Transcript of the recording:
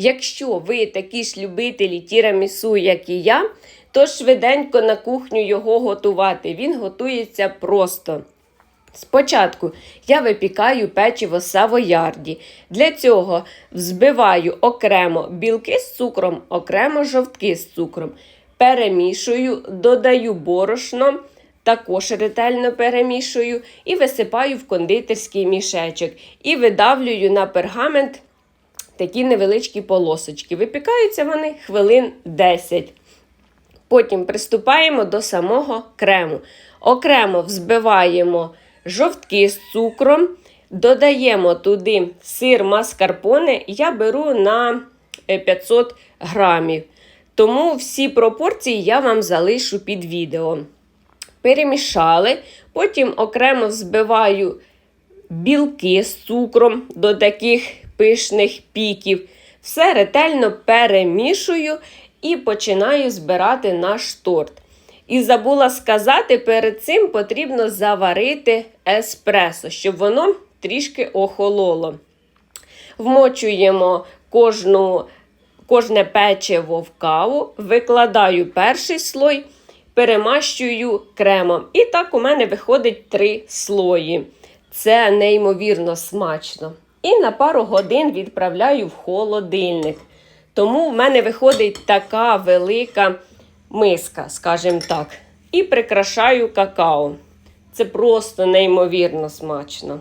Якщо ви такі ж любителі тірамісу, як і я, то швиденько на кухню його готувати. Він готується просто. Спочатку я випікаю печиво савоярді. Для цього взбиваю окремо білки з цукром, окремо жовтки з цукром. Перемішую, додаю борошно, також ретельно перемішую і висипаю в кондитерський мішечок. І видавлюю на пергамент такі невеличкі полосочки. Випікаються вони хвилин 10. Потім приступаємо до самого крему. Окремо взбиваємо жовтки з цукром, додаємо туди сир маскарпоне. Я беру на е, 500 грамів. Тому всі пропорції я вам залишу під відео. Перемішали, потім окремо взбиваю білки з цукром до таких пишних піків. Все ретельно перемішую і починаю збирати наш торт. І забула сказати, перед цим потрібно заварити еспресо, щоб воно трішки охололо. Вмочуємо кожну, кожне печиво в каву, викладаю перший слой, перемащую кремом. І так у мене виходить три слої. Це неймовірно смачно. І на пару годин відправляю в холодильник. Тому в мене виходить така велика миска, скажімо так. І прикрашаю какао. Це просто неймовірно смачно.